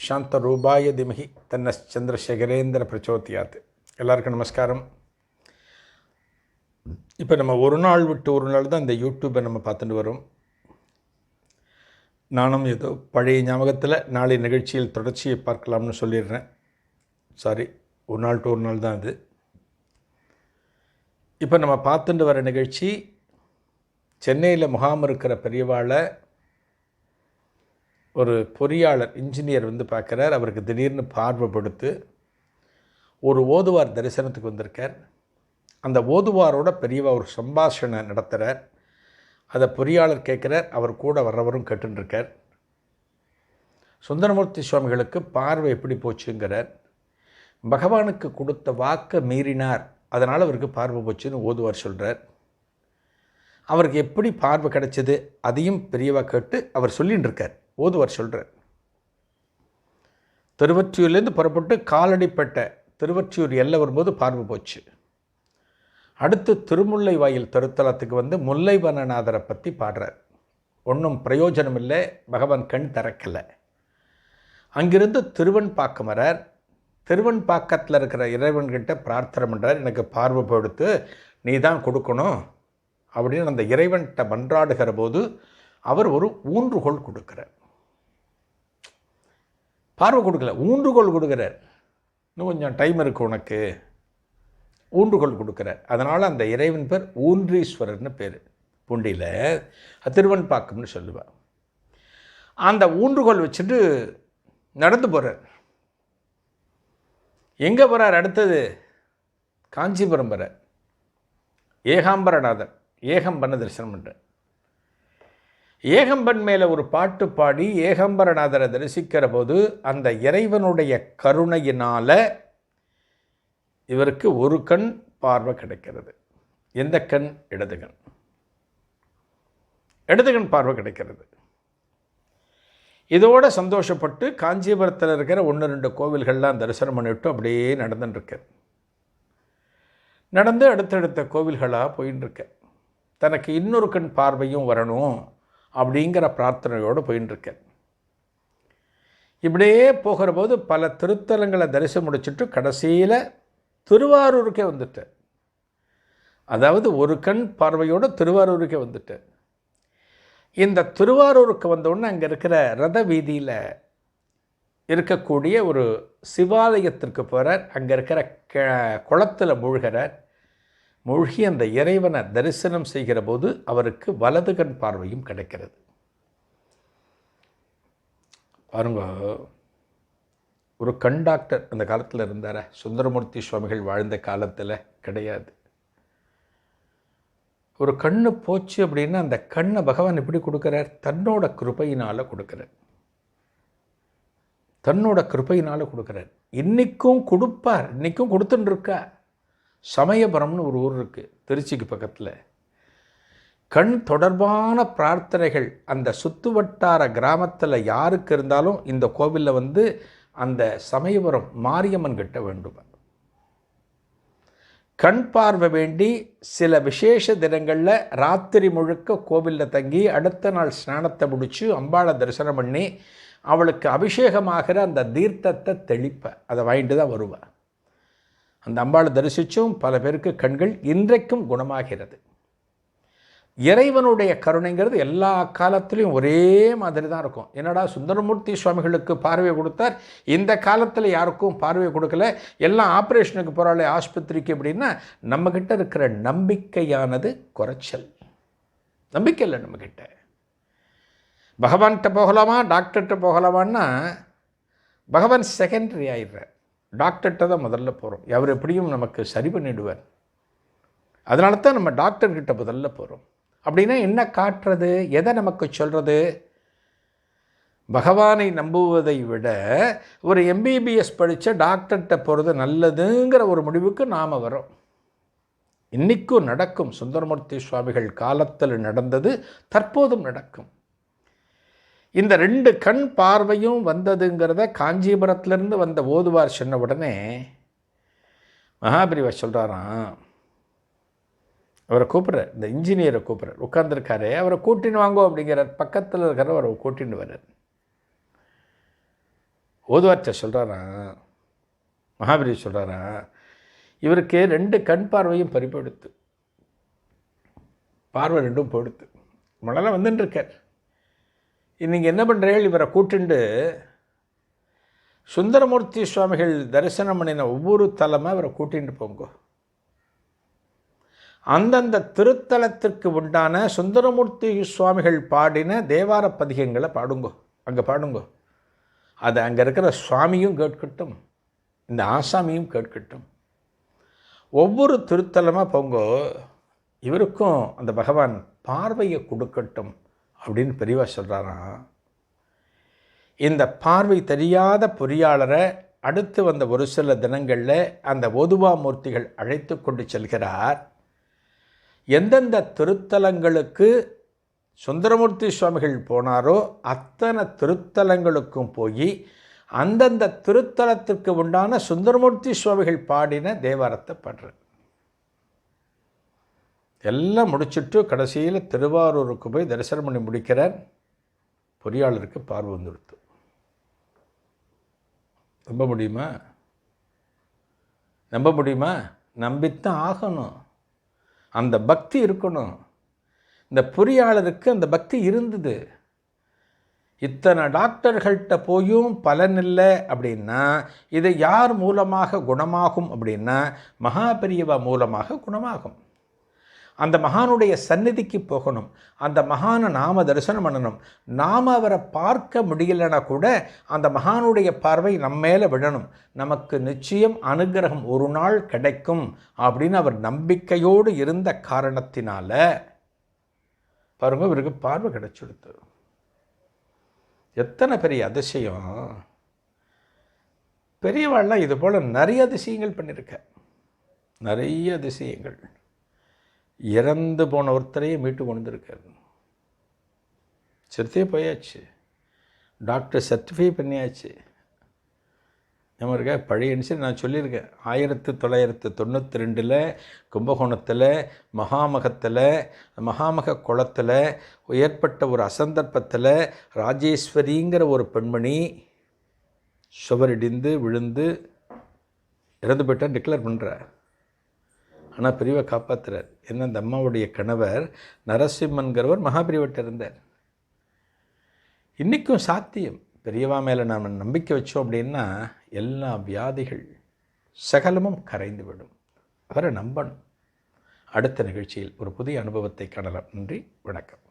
சாந்த ரூபாய திமகி தன்ன சந்திரசேகரேந்திர பிரச்சோத்தியாத் எல்லாருக்கும் நமஸ்காரம் இப்போ நம்ம ஒரு நாள் விட்டு ஒரு நாள் தான் இந்த யூடியூப்பை நம்ம பார்த்துட்டு வரோம் நானும் ஏதோ பழைய ஞாபகத்தில் நாளை நிகழ்ச்சியில் தொடர்ச்சியை பார்க்கலாம்னு சொல்லிடுறேன் சாரி ஒரு நாள் டு ஒரு நாள் தான் அது இப்போ நம்ம பார்த்துட்டு வர நிகழ்ச்சி சென்னையில் முகாம் இருக்கிற பெரியவாளை ஒரு பொறியாளர் இன்ஜினியர் வந்து பார்க்குறார். அவருக்கு திடீர்னு பார்வைப்படுத்து ஒரு ஓதுவார் தரிசனத்துக்கு வந்திருக்கார். அந்த ஓதுவாரோட பெரியவா ஒரு சம்பாஷணை நடத்துகிறார் அதை பொறியாளர் கேட்குறார். அவர் கூட வர்றவரும் கேட்டுருக்கார் சுந்தரமூர்த்தி சுவாமிகளுக்கு பார்வை எப்படி போச்சுங்கிறார். பகவானுக்கு கொடுத்த வாக்கை மீறினார். அதனால் அவருக்கு பார்வை போச்சுன்னு ஓதுவார் சொல்கிறார் அவருக்கு எப்படி பார்வை கிடைச்சது? அதையும் பெரியவா கேட்டு அவர் சொல்லின்னு இருக்கார் ஓதுவார் சொல்கிறார் திருவற்றியூர்லேருந்து புறப்பட்டு காலடிப்பட்ட திருவற்றியூர் எல்லை வரும்போது பார்வை போச்சு. அடுத்து திருமுல்லை வாயில் திருத்தலத்துக்கு வந்து முல்லைவனநாதரை பற்றி பாடுறார். ஒன்றும் பிரயோஜனம் இல்லை பகவான் கண் திறக்கலை. அங்கிருந்து திருவன்பாக்கம் வரார். திருவன்பாக்கத்தில் இருக்கிற இறைவன்கிட்ட பிரார்த்தனை பண்ணுறார் எனக்கு பார்வை போடுத்து நீ தான் கொடுக்கணும் அப்படின்னு அந்த இறைவன்கிட்ட மன்றாடுகிற போது அவர் ஒரு ஊன்றுகோல் கொடுக்குறார். பார்வை கொடுக்கல ஊன்றுகோல் கொடுக்குறார். இன்னும் கொஞ்சம் டைம் இருக்கு உனக்கு. ஊன்றுகோல் கொடுக்குறார். அதனால் அந்த இறைவன் பேர் ஊன்றீஸ்வரர்னு பேர். பூண்டியில் திருவன்பாக்கம்னு சொல்லுவார் அந்த ஊன்றுகோல் வச்சுட்டு நடந்து போகிறார் எங்கே போகிறார் அடுத்தது காஞ்சிபுரம் போகிறார் ஏகாம்பரநாதர் ஏகம்பன தரிசனம் பண்ணுறேன் ஏகம்பன் மேலே ஒரு பாட்டு பாடி ஏகம்பரநாதரை தரிசிக்கிற போது அந்த இறைவனுடைய கருணையினால் இவருக்கு ஒரு கண் பார்வை கிடைக்கிறது. எந்த கண்? இடது கண் இடது கண் பார்வை கிடைக்கிறது. இதோடு சந்தோஷப்பட்டு காஞ்சிபுரத்தில் இருக்கிற ஒன்று ரெண்டு கோவில்கள்லாம் தரிசனம் பண்ணிவிட்டு அப்படியே நடந்துட்டுருக்கார் நடந்து அடுத்தடுத்த கோவில்களாக போயின்னு இருக்க தனக்கு இன்னொரு கண் பார்வையும் வரணும். அப்படிங்கிற பிரார்த்தனையோடு போயின்னு இப்படியே போகிற போது பல திருத்தலங்களை தரிசனம் முடிச்சுட்டு கடைசியில் திருவாரூருக்கே வந்துட்டேன். அதாவது ஒரு கண் பார்வையோடு திருவாரூருக்கே வந்துட்டேன். இந்த திருவாரூருக்கு வந்தோடனே அங்கே இருக்கிற ரத வீதியில் இருக்கக்கூடிய ஒரு சிவாலயத்திற்கு போகிறார் அங்கே இருக்கிற க குளத்தில் மூழ்கிறார். மூழ்கி அந்த இறைவனை தரிசனம் செய்கிற போது அவருக்கு வலது கண் பார்வையும் கிடைக்கிறது. பாருங்க ஒரு கண் டாக்டர் அந்த காலத்தில் இருந்தார? சுந்தரமூர்த்தி சுவாமிகள் வாழ்ந்த காலத்தில் கிடையாது. ஒரு கண்ணு போச்சு அப்படின்னா அந்த கண்ணை பகவான் எப்படி கொடுக்குறார்? தன்னோட கிருபையினால் கொடுக்குறார். தன்னோட கிருபையினால் கொடுக்குறார். இன்றைக்கும் கொடுப்பார் இன்றைக்கும் கொடுத்துட்டுருக்கா சமயபுரம்னு ஒரு ஊர் இருக்குது திருச்சிக்கு பக்கத்தில். கண் தொடர்பான பிரார்த்தனைகள் அந்த சுத்து வட்டார கிராமத்தில் யாருக்கு இருந்தாலும் இந்த கோவிலில் வந்து அந்த சமயபுரம் மாரியம்மன் கிட்ட வேண்டும். கண் பார்வை வேண்டி சில விசேஷ தினங்களில் ராத்திரி முழுக்க கோவிலில் தங்கி அடுத்த நாள் ஸ்நானத்தை முடித்து அம்பாளை தரிசனம் பண்ணி அவளுக்கு அபிஷேகமாகிற அந்த தீர்த்தத்தை தெளிப்பேன் அதை வாங்கிட்டு தான் வருவேன் அந்த அம்பாளை தரிசித்தும் பல பேருக்கு கண்கள் இன்றைக்கும் குணமாகிறது. இறைவனுடைய கருணைங்கிறது எல்லா காலத்துலேயும் ஒரே மாதிரி தான் இருக்கும். என்னடா சுந்தரமூர்த்தி சுவாமிகளுக்கு பார்வை கொடுத்தார்? இந்த காலத்தில் யாருக்கும் பார்வை கொடுக்கல. எல்லாம் ஆப்ரேஷனுக்கு போகிறாள் ஆஸ்பத்திரிக்கு அப்படின்னா நம்மக்கிட்ட இருக்கிற நம்பிக்கையானது குறைச்சல். நம்பிக்கை இல்லை நம்மக்கிட்ட பகவான்கிட்ட போகலாமா? டாக்டர்கிட்ட போகலாமான்னா பகவான் செகண்டரி ஆயிடுறார். டாக்டர்கிட்ட தான் முதல்ல போகிறோம் அவர் எப்படியும் நமக்கு சரி பண்ணிவிடுவார் அதனால தான் நம்ம டாக்டர்கிட்ட முதல்ல போகிறோம் அப்படின்னா என்ன காட்டுறது? எதை நமக்கு சொல்கிறது பகவானை நம்புவதை விட ஒரு எம்பிபிஎஸ் படித்த டாக்டர்கிட்ட போகிறது நல்லதுங்கிற ஒரு முடிவுக்கு நாம் வரோம் இன்றைக்கும் நடக்கும் சுந்தரமூர்த்தி சுவாமிகள் காலத்தில் நடந்தது தற்போதும் நடக்கும். இந்த ரெண்டு கண் பார்வையும் வந்ததுங்கிறத காஞ்சிபுரத்துலேருந்து வந்த ஓதுவார் சொன்ன உடனே மகாபிரிவா சொல்கிறாராம் அவரை கூப்பிட்றார். இந்த இன்ஜினியரை கூப்பிட்றார். உட்காந்துருக்காரு அவரை கூட்டின்னு வாங்கோ அப்படிங்கிறார். பக்கத்தில் இருக்கிற அவரை கூட்டின்னு வர்றார். ஓதுவார்ட்ட சொல்கிறாராம் மகாபிரி சொல்கிறாராம் இவருக்கு ரெண்டு கண் பார்வையும் பறிப்படுத்து பார்வை ரெண்டும் போடுத்து. முன்னெல்லாம் வந்துன்னு இருக்கார். நீங்கள் என்ன பண்ணுறீர்கள் இவரை கூட்டுண்டு சுந்தரமூர்த்தி சுவாமிகள் தரிசனம் பண்ணின ஒவ்வொரு தலமாக அவரை கூட்டிகிட்டு போங்கோ. அந்தந்த திருத்தலத்திற்கு உண்டான சுந்தரமூர்த்தி சுவாமிகள் பாடின தேவார பதிகங்களை பாடுங்கோ. அங்கே பாடுங்கோ. அது அங்கே இருக்கிற சுவாமியும் கேட்கட்டும் இந்த ஆசாமியும் கேட்கட்டும். ஒவ்வொரு திருத்தலமாக போங்கோ. இவருக்கும் அந்த பகவான் பார்வையை கொடுக்கட்டும். அப்படின்னு பெரியவா சொல்கிறாராம் இந்த பார்வை தெரியாத பொறியாளரை அடுத்து வந்த ஒரு சில தினங்களில் அந்த ஓதுவா மூர்த்திகள் அழைத்து கொண்டு செல்கிறார். எந்தெந்த திருத்தலங்களுக்கு சுந்தரமூர்த்தி சுவாமிகள் போனாரோ அத்தனை திருத்தலங்களுக்கும் போய் அந்தந்த திருத்தலத்திற்கு உண்டான சுந்தரமூர்த்தி சுவாமிகள் பாடின தேவாரத்தை பாடுறார். எல்லாம் முடிச்சுட்டு கடைசியில் திருவாரூருக்கு போய் தரிசனம் பண்ணி முடிக்கிறார். பொறியாளருக்கு பார்வை வந்துடுத்து. நம்ப முடியுமா? நம்ப முடியுமா? நம்பித்தான் ஆகணும். அந்த பக்தி இருக்கணும். இந்த பொறியாளருக்கு அந்த பக்தி இருந்தது. இத்தனை டாக்டர்கள்ட்ட போயும் பலன் இல்லை அப்படின்னா இது யார் மூலமாக குணமாகும் அப்படின்னா மகாபெரியவா மூலமாக குணமாகும். அந்த மகானுடைய சந்நிதிக்கு போகணும். அந்த மகானை நாம தரிசனம் பண்ணணும். நாம் அவரை பார்க்க முடியலைன்னா கூட அந்த மகானுடைய பார்வை நம்ம மேலே விழணும். நமக்கு நிச்சயம் அனுகிரகம் ஒரு நாள் கிடைக்கும் அப்படின்னு அவர் நம்பிக்கையோடு இருந்த காரணத்தினால பாருங்க இவருக்கு பார்வை கிடைச்சிடுத்து. எத்தனை பெரிய அதிசயம். பெரியவாள்லாம் இது போல் நிறைய அதிசயங்கள் பண்ணியிருக்க. நிறைய அதிசயங்கள். இறந்து போன ஒருத்தரையே மீட்டு கொண்டு வந்திருக்காரு. செத்தே போயாச்சு. டாக்டர் சர்டிஃபை பண்ணியாச்சு. நம்ம பழைய இன்சிடென்ட் நான் சொல்லியிருக்கேன். ஆயிரத்து தொள்ளாயிரத்து தொண்ணூற்றி ரெண்டில் கும்பகோணத்தில் மகாமகத்தில் மகாமக குளத்தில் ஏற்பட்ட ஒரு அசந்தர்ப்பத்தில் ராஜேஸ்வரிங்கிற ஒரு பெண்மணி சுவரிடிந்து விழுந்து இறந்து போயிட்டான் டிக்ளேர் பண்ணுறேன் ஆனால் பிரிவை காப்பாற்றுறார் என்ன அந்த அம்மாவுடைய கணவர் நரசிம்மன்கிறவர் மகாபிரிவட்ட இருந்தார் இன்றைக்கும் சாத்தியம். பெரியவா மேலே நாம் நம்பிக்கை வச்சோம் அப்படின்னா எல்லா வியாதிகள் சகலமும் கரைந்து விடும் அவரை நம்பணும். அடுத்த நிகழ்ச்சியில் ஒரு புதிய அனுபவத்தை காணலாம். நன்றி. வணக்கம்.